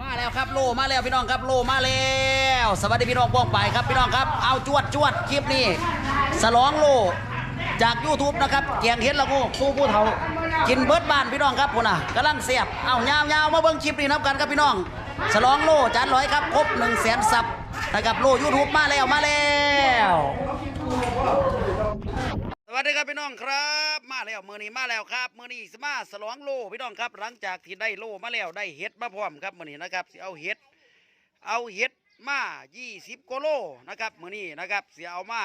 มาแล้วครับโลมาแล้วพี่น้องครับโลมาแล้ว สวัสดีพี่น้องป้องไปครับพี่น้องครับ เอาจวดจวดคลิปนี้สลองโลจาก YouTube นะครับเกียงเฮ็ดละกูผู้ผู้เฒ่ากินเบิดบ้านพี่น้องครับพุ่นน่ะกำลังเสียบเอายาวๆมาเบิ่งคลิปนี้นับกันครับพี่น้องสลองโลจานร้อยครับครบ1 0 0 0 0แสนซับนะครับโล YouTube มาแล้วมาแล้ว ดีครับพี่น้องครับ มาแล้วมือนี้มาแล้วครับมือนี้สมาสลองโลพี่น้องครับ หลังจากที่ได้โลมาแล้วได้เห็ดมาพร้อมครับมือนี้นะครับสิเอาเห็ดเอาเห็ดมา20กว่าโลนะครับมือนี้นะครับสิเอามา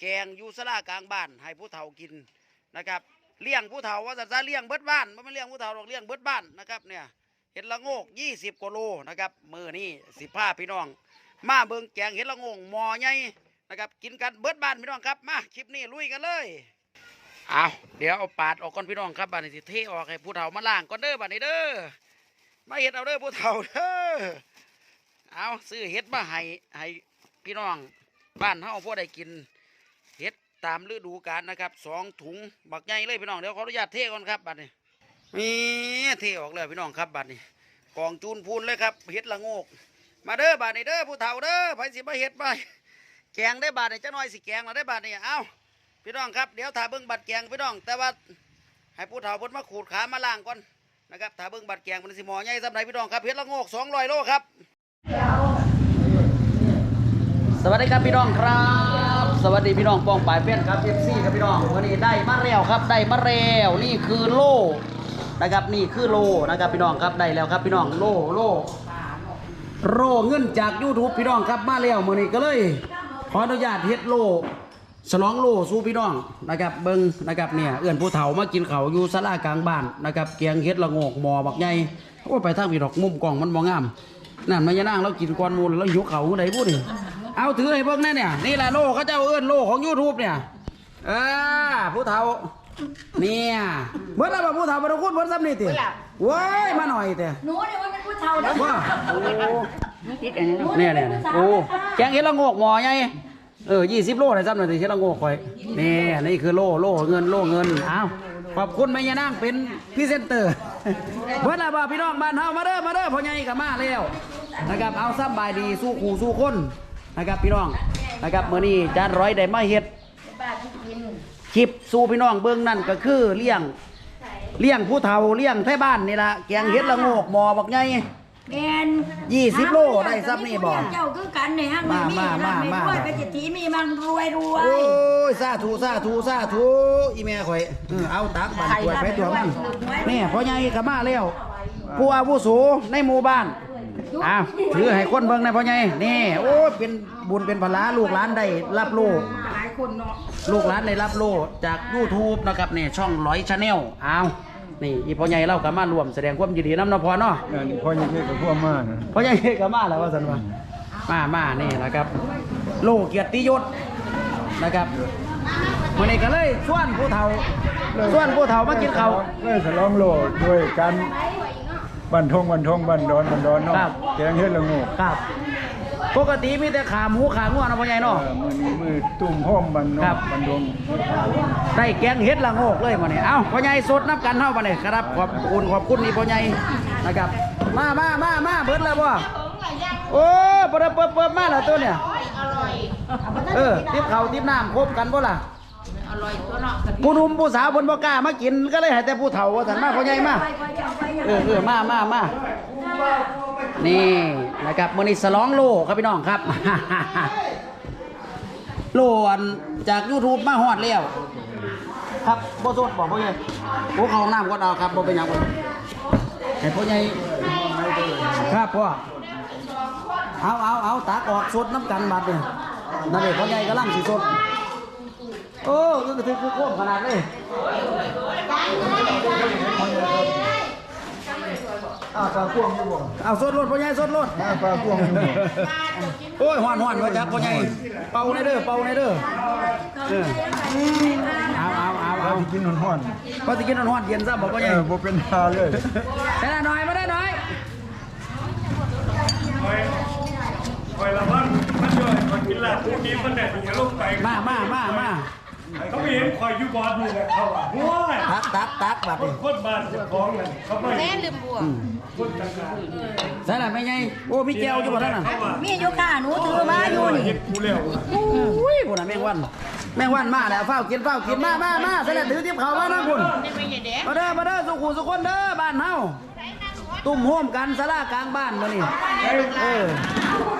แกงยูสลากลางบ้านให้ผู้เฒ่ากินนะครับเลี้ยงผู้เฒ่าว่าจะจะเลี้ยงเบิดบ้านไม่เลี้ยงผู้เฒ่าหรอกเลี้ยงเบิดบ้านนะครับเนี่ยเห็ดละโงก 20กว่าโลนะครับมือนี้สิผ้าพี่น้อง มาเบิ่งแกงเห็ดละโงงหมอใหญ่ นะครับกินกันเบิดบ้านพี่น้องครับมาคลิปนี้ลุยกันเลยเอาเดี๋ยวเอาปาดออกก่อนพี่น้องครับบ้านนี้เทออกให้ผู้เฒ่ามาล่างก่อนเด้อบ้านนี้เด้อมาเห็ดเอาเด้อผู้เฒ่าเด้อเอาซื้อเห็ดมาให้ให้พี่น้องบ้านเฮาพอได้กินเห็ดตามฤดูกาลนะครับสองถุงบักใหญ่เลยพี่น้องเดี๋ยวขออนุญาตเทก่อนครับบ้านนี้มีเทออกเลยพี่น้องครับบ้านนี้กองจูนพูนเลยครับเห็ดละโงก มาเด้อบ้านนี้เด้อผู้เฒ่าเด้อไปสิมาเห็ดไป แกงได้บาทเนี่ยจังน้อยสิแกงมาได้บาทเนี่ยเอ้าพี่น้องครับเดี๋ยวถ่าเบิ้งบัตรแกงพี่น้อง แต่ว่าให้ผู้เฒ่าเพิ่นมาขูดขามาล่างก่อนนะครับถ่าเบิ้งบัตรแกงมันสิหมอใหญ่สำหรับพี่น้องครับเฮ็ดละโงก200โลครับ สวัสดีครับพี่น้องครับ สวัสดีพี่น้องปองปายเพื่อนครับเอฟซีครับพี่น้องวันนี้ได้มาแล้วครับได้มาแล้วนี่คือโลนะครับนี่คือโลนะครับพี่น้องครับได้แล้วครับพี่น้องโลโลโรเงินจาก YouTube พี่น้องครับมาแล้วมื้อนี้ก็เลย ออนุญาตเฮ็ดโลฉลองโลสู่พี่น้องนะครับเบิ่งนะครับเนี่ยเอื้อนผู้เฒ่ามากินข้าวอยู่ศาลากลางบ้านนะครับแกงเฮ็ดละโงกหมอบักใหญ่โอ้ยไปทางพี่ดอกมุมกล้องมันบ่งามนั่นมายานางเรากินก่อนหมู่แล้วหิวข้าวจังได๋บ่นี่เอาถือให้เบิ่งแน่เนี่ยนี่แหละโลเขาเจ้าเอื้อนโลของ YouTube เนี่ยเออผู้เฒ่าเนี่ยเบิดแล้วบ่ผู้เฒ่าบ่ต้องพูดเบิดซ้ำนี่ติเว้ยมาหน่อยแต่หนูเนี่ยว่าเป็นผู้เฒ่าเด้อว่าโอ้ติดอันนี้เนี่ยเนี่ยเนี่ยโอ้แกงเห็ดละโงกหมอไง เออยี่สิบโลเลยซ้ำหน่อยสิเห็ดละโงกคอยนี่นี่คือโลโลเงินโลเงินอ้าวขอบคุณแม่ยานางเป็นพรี่เซนเตอร์เบิดและบ่าพี่น้องบ้านเฮามาเด้อมาเด้อพ่อใหญ่กับมาแล้วนะครับเอาซ้ำบายดีสู้ขู่สู้คนนะครับพี่น้องนะครับเมื้อนี้จานร้อยได้มาเฮ็ดบ้านที่กินคลิปสู่พี่น้องเบื้องนั่นก็คือเลี้ยงเลี้ยงผู้เฒ่าเลี้ยงไทบ้านนี่ละแกงเห็ดละโงกหมอบักใหญ่ แมนยี่สิบโลได้ซ้ำนี่บ่เจ้าคือกันเนี่ยฮะมามามามารวยไปจิตทีมีมันรวยรวโอ้ยยสาธุสาธุสาธุอีแม่ข่อยเออเอาตักบันตัวไปตัวมันนี่พ่อใหญ่ก็มาแล้วผู้อาวุโสในหมู่บ้านอ้าวถือให้คนเบิ่งในอยพ่อใหญ่นี่โอ้ยเป็นบุญเป็นพลาลูกหลานได้รับโลหลายคนเนาะลูกหลานได้รับโลจาก YouTube นะครับนี่ช่องร้อยชาแนลอ้าว นี่อีพ่อใหญ่เราก็มารวมแสดงความยินดีน้ำเนาะพอเนาะอันพ่อยังเรียกกับพวกมานะพ่อใหญ่ก็มาแล้วว่าสันว่ามามานี่นะครับ โลเกียรติยศนะครับวันนี้ก็เลยส่วนผู้เฒ่าส่วนผู้เฒ่ามากินข้าว เลยฉลองโลดด้วยกันบันทงบันทงบันดอนบันดอนเนาะครับ แกงเฮ็ดละโงูครับ ปกติมีแต่ขาหมูขาง่วงนะพ่อใหญ่เอเนาะอมือนี้มือตุ่มห้อมบันเนาะครับบันดง ได้แกงเฮ็ดละโงกเลยมาเนี่ยเอ้าพ่อใหญ่สดน้ำกันเท่ามาเนี่ยครับ ขอบคุณขอบคุณนี่พ่อใหญ่นะครับ มามามามาเบิดแล้วบ่โอ้เปิดเปิดเปิดมาแล้วตัวเนี่ย เออ ทิพเขาทิพน้ำครบกันบ่ล่ะ ผู้หนุ่มผู้สาวเพิ่นบ่กล้ามากินก็เลยให้แต่ผู้เฒ่าว่าซั่นมาพ่อใหญ่มาไปไปเอาไปเอาเออเออมามามานี่นะครับมื้อนี้สลองโลครับพี่น้องครับ โลอันจาก YouTube มาฮอดแล้วครับบ่สดบอกพ่อใหญ่โอ้เข้าห้องน้ำก่อนเอาครับบ่เป็นหยังบ่ให้พ่อใหญ่ครับพ่อเอาเอาเอาตักออกสดน้ำกันบัดนี่นั่นเด้พ่อใหญ่กำลังสิสด โอ้ยก็ถือคือโคมขนาดเลยเอาปลาพ่วงอยู่บ่เอาสดรถพ่อใหญ่สดรถหน้าปลาพ่วงอยู่บ่โอ้ยหวานหวานมาจากพ่อใหญ่เป่าในเด้อเป่าในเด้อเออเอาเอาเอาเอาที่กินห่อนพอสิกินหวานๆเย็นซะบอกพ่อใหญ่อบ่เป็นทาเลยได้หน่อยมาได้หน่อยคอยละพันมันย่อยมันกินลาบพวกนี้มันแดดมันจะลงไปมามามามา เขาไม่เห็นคอยอยู่บอลนี่แหละเขาอะว้ายตักตักตักบัดคนนี้คนบ้านเจ้าของนั่นเขาไม่แม่ลืมบวกคนต่างกันใช่ล่ะแม่ใหญ่โอ้มีแก้วอยู่บ่ท่านน่ะเขาว่ามีอยู่ค่ะหนูถือมาอยู่นี่เฮ็ดกูแล้วอุ้ยพุ่นน่ะแมงวันแมงวันมาแล้วเฝ้ากินเฝ้ากินมามามาใส่ละถือทิพเขามานะคุณนี่ไม่ใช่เด็กมาเด้อมาเด้อสุขุสุคนเด้อบ้านเฮาตุ่มโฮมกันสลากลางบ้านมื้อนี้เออ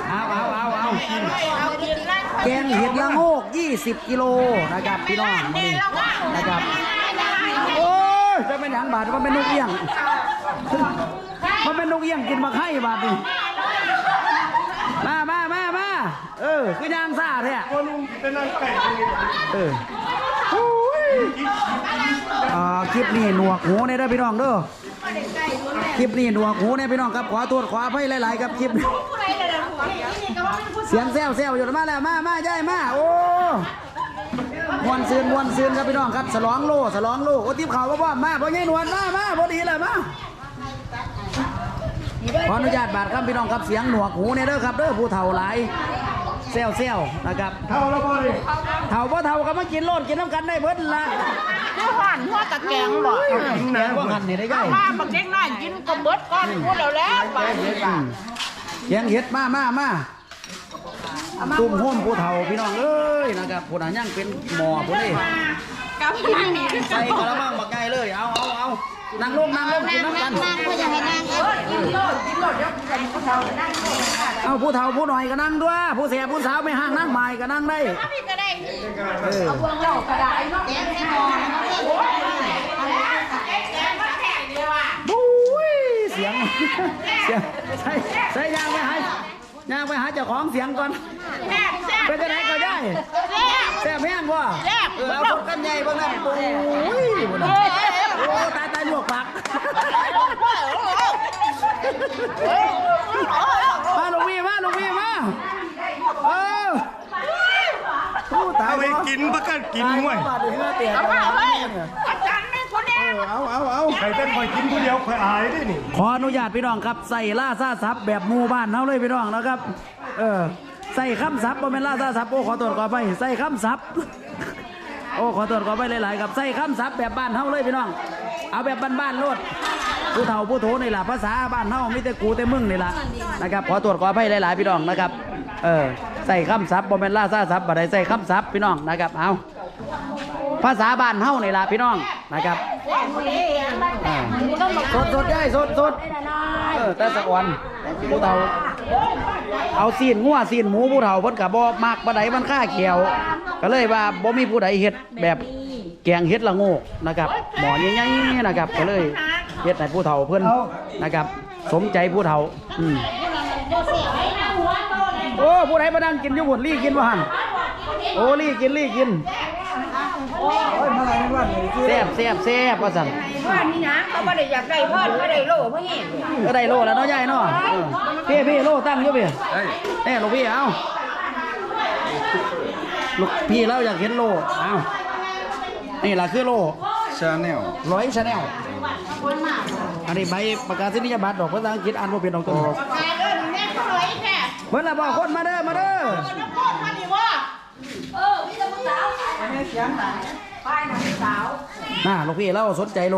เอาเอาเอาเอากินแกงเห็ดละโงก 20 กิโลนะครับพี่น้องนี้นะครับโอ้ยจะเป็นหยังบาดมันเป็นนกเอี้ยงมันเป็นนกเอี้ยงกินมาไข่บาดนี่มามามามาเออ คือยางซาแท้คนเป็นนั่งไก่งเออคลิปนี้หนวกหูเนี่ยเด้พี่น้องเด้อคลิปนี้หนวกหูเนี่ยพี่น้องครับขอโทษขออภัยหลาย ๆ ครับคลิปนี้ เสียงแซวแซวอยู่มาแล้วมามาย่ายมาโอ้มวนซืนมวนซืนครับพี่น้องครับสลองโลสลองโลโอ้ทิพเขาว่าว่ามาพ่อใหญ่หนวลมามาพอดีเลยมาขออนุญาตบาดครับพี่น้องครับเสียงหนวกหูเนี่ยเด้อครับเด้อผู้เฒ่าหลายแซวแซวนะครับเท่าแล้วพอดิเฒ่าพ่เฒ่าก็มากินโลดกินน้ำกันได้เบิดละหัวหันหัวตะแกงบอกแกงว่าหันนี่ได้ไงมาบักเด็กน้อยกินก็เบิดก้อนพูดแล้วแล้วไป แกงเห็ดมามามาตุ่มโฮมผู้เฒ่าพี่น้องเอ้ยนะครับผู้นั้นยังเป็นหมอผู้นี้กับนั่งนี่ใส่กระมังบักไงเลยเอาเอาเอานั่งลงนั่งลงกินน้ำกันนั่งก็ยังให้นั่งกินโลดกินโลดเดี๋ยวกันผู้เฒ่านั่งเอาผู้เฒ่าผู้หน่อยก็นั่งด้วยผู้เสียผู้สาวไม่ห่างนั่งใหม่ก็นั่งได้พี่ก็ได้เออพวงเราก็ได้เนาะแกงที่มองโอ้ยอะไรแกงก็แข็งเดียวอะ บุ้ย เสียงเสียงใส่ใส่ยางไปหายยางไปหาเจ้าของเสียงก่อนแซ่บแซ่บเป็นจะไหนก็ได้แซ่บแซ่บแห้งบ่แซ่บเออเอาคนกันใหญ่เบ้างนะโอ้ยบ่นะโอ้ตายตายลวกปากมาลงมีมาลงมีมาเออโอ้ตายเอาไปบ่กินประกันกินมวยตายบ่บาดเหือเตียเอาเอาเฮ้ยอาจารย์ เอาเอาเอาใครเป็นคอยกินผู้เดียวคอยอายด้วยนี่ขออนุญาตพี่น้องครับใส่ล่าซาซับแบบหมู่บ้านเฮาเลยพี่น้องนะครับ เออใส่คำศัพท์บ่แม่นล่าซาซับโอ้ขอโทษขอไปใส่คำศัพท์โอ้ขอโทษขอไปหลายๆครับใส่คำศัพท์แบบบ้านเฮาเลยพี่น้อง เอาแบบบ้านๆโลดผู้เฒ่าผู้โถนี่ล่ะภาษาบ้านเฮามีแต่กูแต่มึงนี่ล่ะนะครับขอตรวจขอไปหลายๆพี่น้องนะครับ เออใส่คำศัพท์บ่แม่นล่าซาซับบ่ได้ใส่คำศัพท์พี่น้องนะครับเอา ภาษาบ้านเฮานี่ล่ะพี่น้องนะครับสดสดๆได้สดสดๆแต่สะอ่อนผู้เฒ่าเอาซีนงัวซีนหมูผู้เฒ่าเพิ่นก็บ่มักบ่ไดมันค่าเขียว ก็เลยว่าบ่มีผู้ใดเฮ็ดแบบแกงเฮ็ดละโงกนะครับหมอใหญ่ๆนะครับ ก็เลยเฮ็ดให้ผู้เฒ่าเพิ่นนะครับ สมใจผู้เฒ่าอืมโอ้ผู้ใดมานั่งกินอยู่บุ่นลี่กินบ่หั่นโอ้ลี่กินลี่กิน แซ่บแซ่บแซ่บว่าซั่นว่านี่นะเขาไม่ได้อยากได้เพิ่นไม่ได้โลเพราะงี้ก็ได้โลแล้วเนาะยายเนาะเออพี่พี่โลตั้งอยู่พี่เอ้ลูกพี่เอาลูกพี่เราอยากเห็นโลเอานี่ล่ะคือโลชาแนลร้อยชาแนลอันนี้ใบประกาศนียบัตรดอกภาษาอังกฤษอ่านบ่เป็นดอกตัวแม่เดินแม่ก็เลยแค่เพิ่นละบอกคนมาเด้อมาเด้อ น้ำพ่อมาดีว่าเออพี่จะมึงสาว เสียงไหนป้ายหนังสาวน่าลูกพี่เราสนใจโล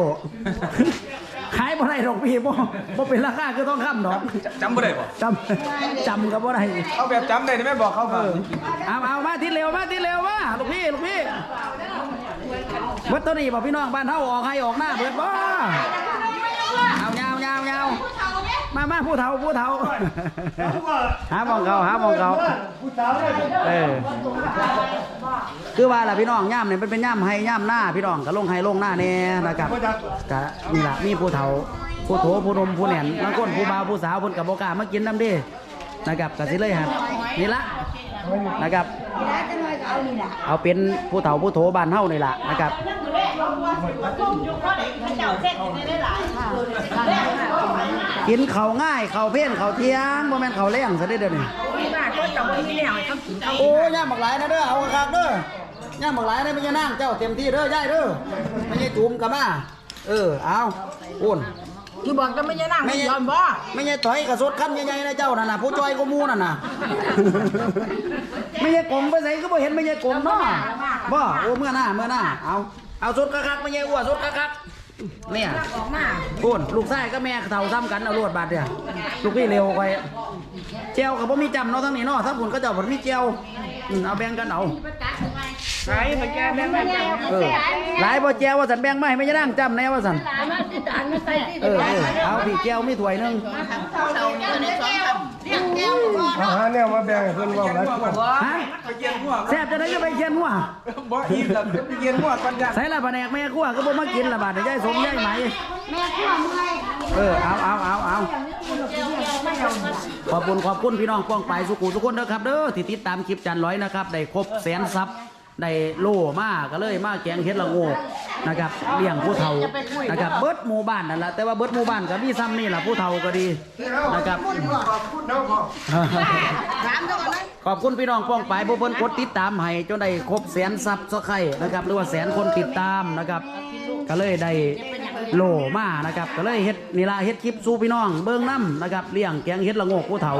ขายบ่ได้ดอกพี่บ่บ่เป็นราคาคือต้องคำดอกจำบ่ได้บ่จำจำก็บ่ได้เอาแบบจำได้ได้ไหมบอกเขาเออเอาเอามาทิศเร็วมาทิศเร็วมาลูกพี่ลูกพี่วัดตัวนี้บอกพี่น้องบ้านเฮาออกให้ออกหน้าเบิดบ่เอายาวยาวยาว มามาผู้เฒ่าผู้เฒ่า หาหมองเขาหาหมองเขา ผู้สาวได้เออ คือว่าล่ะพี่น้องย่ามเนี่ยมันเป็นย่ามให้ย่ามหน้าพี่น้องก็ลงให้ลงหน้าแน่นะครับก็นี่ล่ะมีผู้เฒ่าผู้โถผู้หนมผู้แหน่นบางคนผู้บ่าวผู้สาวเพิ่นก็บ่กล้ามากินนำเด้นะครับก็สิเลยฮะนี่ละนะครับ เอาเป็นผู้เฒ่าผู้โถบ้านเฮานี่ล่ะนะครับ เจ้าเสร็จได้หลายกินข้าวง่ายข้าวเพี้ยนข้าวเที่ยงบ่แม่นข้าวแรงซะเด้อเดี๋ยวนี้ที่บ้านก็จะไม่มีแนวให้เขากินเขาโอ้ย่ามบักหลายนะเด้อเอาคักๆเด้อย่ามบักหลายนะไม่ใช่นางเจ้าเต็มที่เด้อยายเด้อไม่ใช่จุ่มกะมาเออเอาอุ่น ที่บอกจะไม่ยนั่งไม่ยอมบ่ไม่ใช่ถอยกับสดคำใหญ่ๆนะเจ้านั่นน่ะผู้จอยก็มูนั่นน่ะ ไม่ใช่กลมไปใส่ก็บ่เห็นไม่ใช่กลมเนาะบ่โอ้เมื่อหน้าเมื่อหน้าเอา เอาสดคักๆไม่ใช่อ้วนสดคักๆเนี่ยออกมาพูนลูกชายก็แม่เท่าซ้ำกันเอารวดบาดเนี่ยลูกพี่เร็วไปเจียวกับพ่มีจำเนาะทั้งนี้เนาะถ้าผลก็เจ้าผลมีเจียวอืมเอาแบ่งกันเอาไหนตะแกรงแม่แม่แม่เออหลายบ่เจียวว่าสันแบ่งไม่ไม่จะนั่งจำแน่ว่าสันเออเออเอาพี่เจียวมีถ้วย หนึงเอาหาแนวมาแบ่งให้เพิ่นเว่าหลายคนฮะตะเกียงหัวแซ่บจะได้ก็ไปเชียนหัวบ่อิ่มแล้วตะเกียงหัวก่อนยันใส่ละแผนกแม่ครัวก็บ่มากินละบาดเดี๋ยวยายสมยายไหม แม่ขั้วเมื่อยเออเอาเอาเอาเอาขอบคุณขอบคุณพี่น้องป้องไปสุขุทุกคนนะครับเด้อที่ติดตามคลิปจันร้อยนะครับ ได้ครบแสนซับ ได้โล่มาก็เลยมาแกงเฮ็ดละโงกนะครับเลี้ยงผู้เฒ่านะครับเบิดหมู่บ้านนั่นแหละแต่ว่าเบิดหมู่บ้านก็มีซ้ำนี่แหละผู้เฒ่าก็ดีนะครับถามเจ้าก่อนนะขอบคุณพี่น้องป้องไปผู้เพิ่นกดติดตามให้จนได้ครบแสนซับสักไข่นะครับหรือว่าแสนคนติดตามนะครับ ก็เลยได้ โลมานะครับก็เลยเฮ็ดนี่ละเฮ็ดคลิปสู้พี่น้อง เบิ้งน้ำนะครับเลี้ยงแกงเฮ็ดละโงกผู้เฒ่า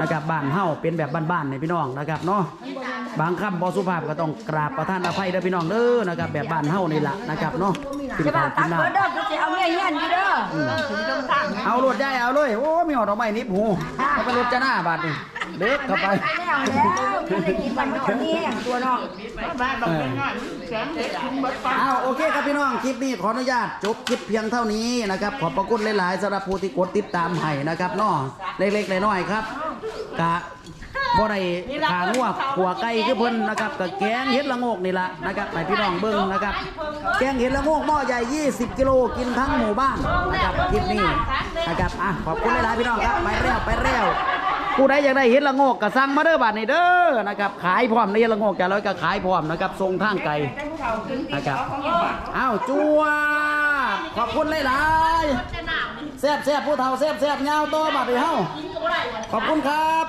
นะครับบ้านเฮาเป็นแบบบ้านๆในพี่น้องนะครับเนาะบางคำบอสุภาพก็ต้องกราบประทานอภัยเด้อพี่น้องเด้อนะครับแบบบ้านเฮานี่ละนะครับเนาะ กินจะข้าบ่าวกิตันกน้เบิดเด้อก็สิเอาเมียเฮียนอยู่เด้อำเอารถได้เอาเลยโอ้มีหอดอกไม้นิบหูเอาไปรถจะหน้าบาดนี่เด็กเข้าไปไปแล้วแล้วไม่ได้กินบันนอนนี่ตัวน้องเอาโอเคครับพี่น้องคลิปนี้ขออนุญาตจบคลิปเพียงเท่านี้นะครับขอบพระคุณหลายๆสำหรับผู้ที่กดติดตามให้นะครับเนาะเล็กๆน้อยๆครับกะ บ่ได้ขางัวขัวไก่คือเพิ่นนะครับกะแกงเห็ดละโงกนี่ละนะครับให้พี่น้องเบิ่งนะครับ แกงเห็ดละโงกหม้อใหญ่ 20 กิโลกินทั้งหมู่บ้านนะครับคลิปนี้นะครับอะขอบคุณหลายๆพี่น้องครับไปเร็วไปเร็วผู้ใดอยากได้เห็ดละโงกก็สั่งมาเด้อบัดนี้เด้อนะครับขายพร้อมในเห็ดละโงกจะร้อยก็ขายพร้อมนะครับส่งทางไกลนะครับอ้าวจัวขอบคุณหลายๆแซ่บแซ่บผู้เฒ่าแซ่บแซ่บยาวโตมาไปเฮ้าขอบคุณครับ